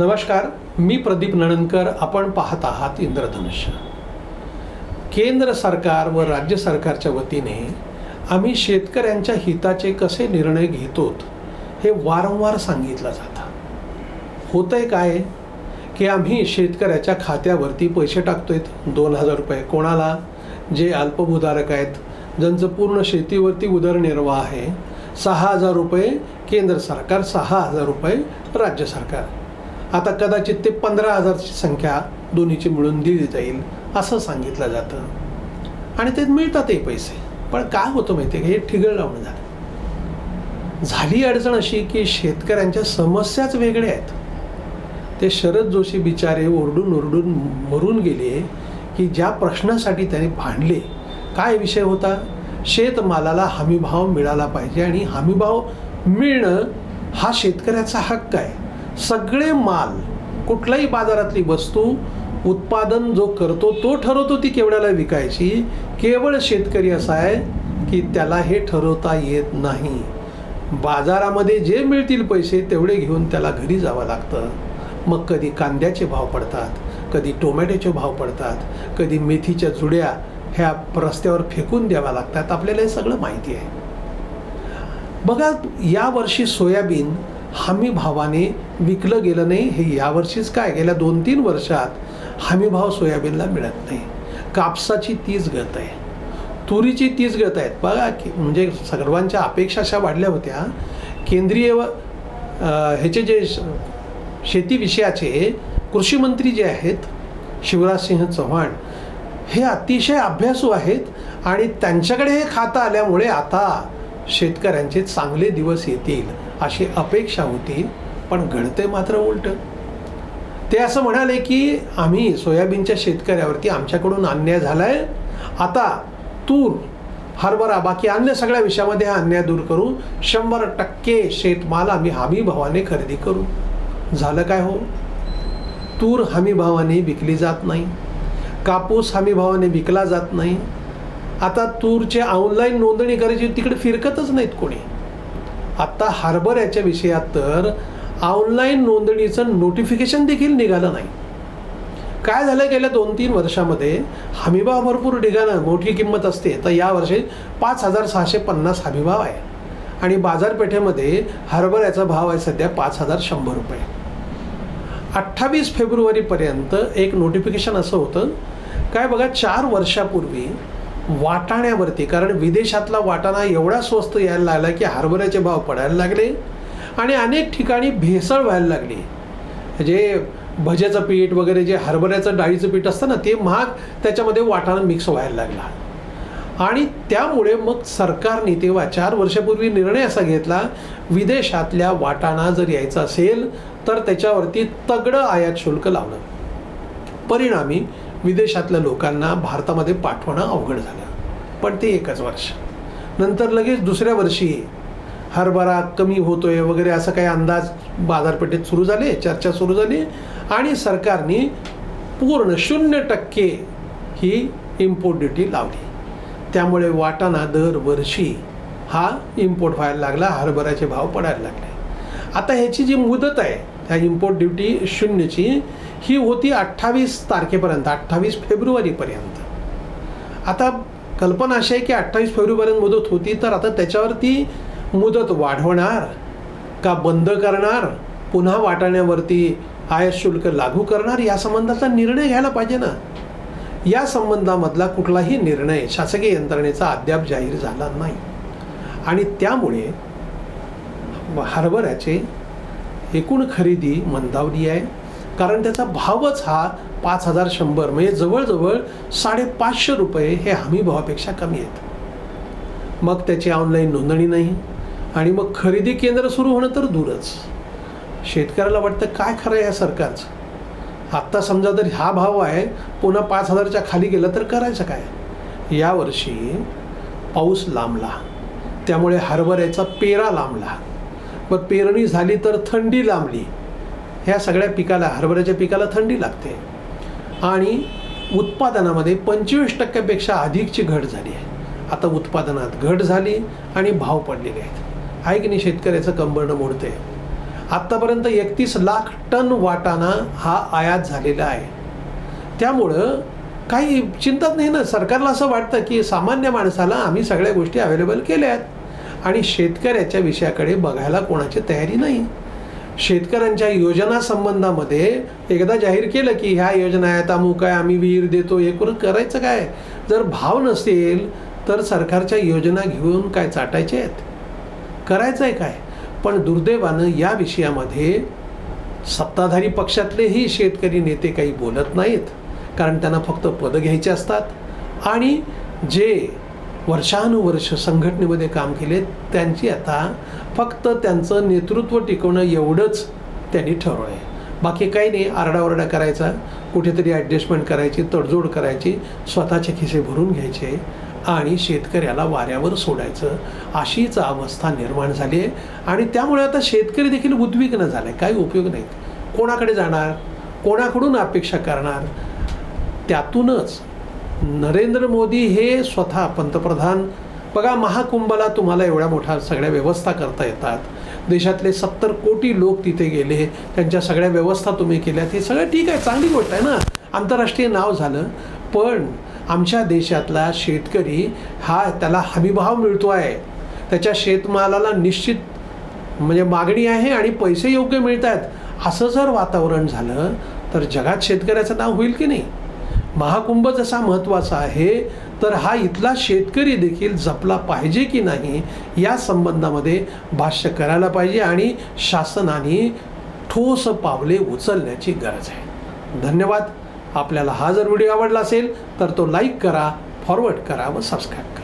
नमस्कार मी प्रदीप नणनकर आपण पाहत आहात इंद्रधनुष्य. केंद्र सरकार व राज्य सरकारच्या वतीने आम्ही शेतकऱ्यांच्या हिताचे कसे निर्णय घेतो हे वारंवार सांगितलं जातं. होतंय काय की आम्ही शेतकऱ्याच्या खात्यावरती पैसे टाकतोय दोन हजार रुपये कोणाला जे अल्पभूधारक आहेत ज्यांचं पूर्ण शेतीवरती उदरनिर्वाह आहे सहा हजार रुपये केंद्र सरकार सहा हजार रुपये राज्य सरकार. आता कदाचित ते पंधरा हजारची संख्या दोन्हीची मिळून दिली जाईल असं सांगितलं जातं. आणि ते मिळतातही पैसे. पण काय होतं माहिती आहे का? हे ठिगळ लावणं झालं. झाली अडचण अशी की शेतकऱ्यांच्या समस्याच वेगळ्या आहेत. ते शरद जोशी बिचारे ओरडून ओरडून मरून गेले की ज्या प्रश्नासाठी त्यांनी भांडले काय विषय होता? शेतमालाला हमीभाव मिळाला पाहिजे आणि हमीभाव मिळणं हा शेतकऱ्याचा हक्क आहे. सगळे माल कुठल्याही बाजारातली वस्तू उत्पादन जो करतो तो ठरवतो ती केवढ्याला विकायची. केवळ शेतकरी असा आहे की त्याला हे ठरवता येत नाही. बाजारामध्ये जे मिळतील पैसे तेवढे घेऊन त्याला घरी जावं लागतं. मग कधी कांद्याचे भाव पडतात कधी टोमॅटोचे भाव पडतात कधी मेथीच्या जुड्या ह्या रस्त्यावर फेकून द्याव्या लागतात. आपल्याला हे सगळं माहिती आहे. बघा यावर्षी सोयाबीन हमी भावाने विकलं गेलं नाही हे यावर्षीच काय? गेल्या दोन तीन वर्षात हमीभाव सोयाबीनला मिळत नाही. कापसाची तीच गत आहे. तुरीची तीच गत आहेत. बघा की म्हणजे सर्वांच्या अपेक्षा अशा वाढल्या होत्या. केंद्रीय व ह्याचे जे शेतीविषयाचे शेती विषयाचे कृषी मंत्री जे आहेत शिवराजसिंह चव्हाण हे अतिशय अभ्यासू आहेत आणि त्यांच्याकडे हे खातं आल्यामुळे आता शेतकऱ्यांचे चांगले दिवस येतील. अशी अपेक्षा होती पण घडते मात्र उलटं. ते असं म्हणाले की आम्ही सोयाबीनच्या शेतकऱ्यावरती आमच्याकडून अन्याय झाला आहे आता तूर हरभरा बाकी अन्य सगळ्या विषयामध्ये हा अन्याय दूर करू. शंभर टक्के शेतमाल आम्ही हमी भावाने खरेदी करू. झालं काय हो? तूर हमी भावाने विकली जात नाही. कापूस हमी भावाने विकला जात नाही. आता तूरचे ऑनलाईन नोंदणी करायची तिकडे फिरकतच नाहीत कोणी. आत्ता हार्बर याच्या विषयात तर ऑनलाईन नोंदणीचं नोटिफिकेशन देखील निघालं नाही. काय झालं गेल्या दोन तीन वर्षामध्ये? हमीभाव भरपूर निघालं मोठी किंमत असते. तर यावर्षी पाच हजार सहाशे पन्नास हमीभाव आहे. आणि बाजारपेठेमध्ये हरभऱ्याचा भाव आहे सध्या पाच हजार शंभर रुपये. अठ्ठावीस फेब्रुवारीपर्यंत एक नोटिफिकेशन असं होतं. काय बघा चार वर्षापूर्वी वाटाण्यावरती कारण विदेशातला वाटाणा एवढा स्वस्त यायला लागला की हरभऱ्याचे भाव पडायला लागले आणि अनेक ठिकाणी भेसळ व्हायला लागली. जे भज्याचं पीठ वगैरे जे हरभऱ्याचं डाळीचं पीठ असतं ना ते महाग त्याच्यामध्ये वाटाणा मिक्स व्हायला लागला. आणि त्यामुळे मग सरकारने तेव्हा चार वर्षापूर्वी निर्णय असा घेतला विदेशातल्या वाटाणा जर यायचा असेल तर त्याच्यावरती तगडं आयात शुल्क लावणं. परिणामी विदेशातल्या लोकांना भारतामध्ये पाठवणं अवघड झालं. पण ते एकच वर्ष. नंतर लगेच दुसऱ्या वर्षी हरभरा कमी होतोय वगैरे असं काही अंदाज बाजारपेठेत सुरू झाले चर्चा सुरू झाली आणि सरकारने पूर्ण शून्य टक्के ही इम्पोर्ट ड्युटी लावली. त्यामुळे वाटाणा दरवर्षी हा इम्पोर्ट व्हायला लागला हरभऱ्याचे भाव पडायला लागले. आता ह्याची जी मुदत आहे त्या इम्पोर्ट ड्युटी शून्यची ही होती अठ्ठावीस तारखेपर्यंत अठ्ठावीस फेब्रुवारीपर्यंत. आता कल्पना अशी आहे की अठ्ठावीस फेब्रुवारीपर्यंत मुदत होती तर आता त्याच्यावरती मुदत वाढवणार का बंद करणार पुन्हा वाटाण्यावरती आयात शुल्क लागू करणार या संबंधाचा निर्णय घ्यायला पाहिजे ना. या संबंधामधला कुठलाही निर्णय शासकीय यंत्रणेचा अद्याप जाहीर झाला नाही. आणि त्यामुळे हरभऱ्याचे एकूण खरेदी मंदावली आहे. कारण त्याचा भावच हा पाच हजार शंभर म्हणजे जवळजवळ साडेपाचशे रुपये हे हमी भावापेक्षा कमी आहेत. मग त्याची ऑनलाईन नोंदणी नाही आणि मग खरेदी केंद्र सुरू होणं तर दूरच. शेतकऱ्याला वाटतं काय खरं आहे या सरकारचं? आत्ता समजा जर हा भाव आहे पुन्हा पाच हजारच्या खाली गेला तर करायचं काय? यावर्षी पाऊस लांबला. त्यामुळे हरभऱ्याचा पेरा लांबला. मग पेरणी झाली तर थंडी लांबली. ह्या सगळ्या पिकाला हरभऱ्याच्या पिकाला थंडी लागते. आणि उत्पादनामध्ये पंचवीस टक्क्यापेक्षा अधिकची घट झाली आहे. आता उत्पादनात घट झाली आणि भाव पडलेले आहेत. आहे की नाही शेतकऱ्याचं कंबरणं मोडते आत्तापर्यंत एकतीस लाख टन वाटाणा हा आयात झालेला आहे. त्यामुळं काही चिंताच नाही ना? सरकारला असं वाटतं की सामान्य माणसाला आम्ही सगळ्या गोष्टी अवेलेबल केल्या आहेत आणि शेतकऱ्याच्या विषयाकडे बघायला कोणाची तयारी नाही. शेतकऱ्यांच्या योजना संबंधामध्ये एकदा जाहीर केलं की ह्या योजना आहेत अमुक आहे आम्ही विहीर देतो हे करून करायचं काय? जर भाव नसेल तर सरकारच्या योजना घेऊन काय चाटायचे आहेत? करायचं आहे काय? पण दुर्दैवानं या विषयामध्ये सत्ताधारी पक्षातलेही शेतकरी नेते काही बोलत नाहीत. कारण त्यांना फक्त पदं घ्यायचे असतात. आणि जे वर्षानुवर्ष संघटनेमध्ये काम केले त्यांची आता फक्त त्यांचं नेतृत्व टिकवणं एवढंच त्यांनी ठरवलं आहे बाकी काही नाही आरडाओरडा करायचा कुठेतरी ॲडजस्टमेंट करायची तडजोड करायची स्वतःचे खिसे भरून घ्यायचे आणि शेतकऱ्याला वाऱ्यावर सोडायचं अशीच अवस्था निर्माण झाली आहे. आणि त्यामुळे आता शेतकरी देखील उद्विग्न झाला. आहे काही उपयोग नाही कोणाकडे जाणार? कोणाकडून अपेक्षा करणार? त्यातूनच नरेंद्र मोदी हे स्वतः पंतप्रधान. बघा महाकुंभला तुम्हाला एवढ्या मोठ्या सगळ्या व्यवस्था करता येतात. देशातले सत्तर कोटी लोक तिथे गेले त्यांच्या सगळ्या व्यवस्था तुम्ही केल्यात हे सगळं ठीक आहे चांगली गोष्ट आहे ना? आंतरराष्ट्रीय नाव झालं. पण आमच्या देशातला शेतकरी हा त्याला हमीभाव मिळतो आहे. त्याच्या शेतमालाला निश्चित म्हणजे मागणी आहे आणि पैसे योग्य मिळत आहेत असं जर वातावरण झालं तर जगात शेतकऱ्याचं नाव होईल की नाही? महाकुंभ जसा महत्त्वाचा आहे तर हा इथला शेतकरी देखील जपला पाहिजे की नाही या संबंधामध्ये भाष्य करायला पाहिजे आणि शासनाने ठोस पावले उचलण्याची गरज आहे. धन्यवाद. आपल्याला हा जर व्हिडिओ आवडला असेल तर तो लाईक करा फॉरवर्ड करा व सबस्क्राईब करा.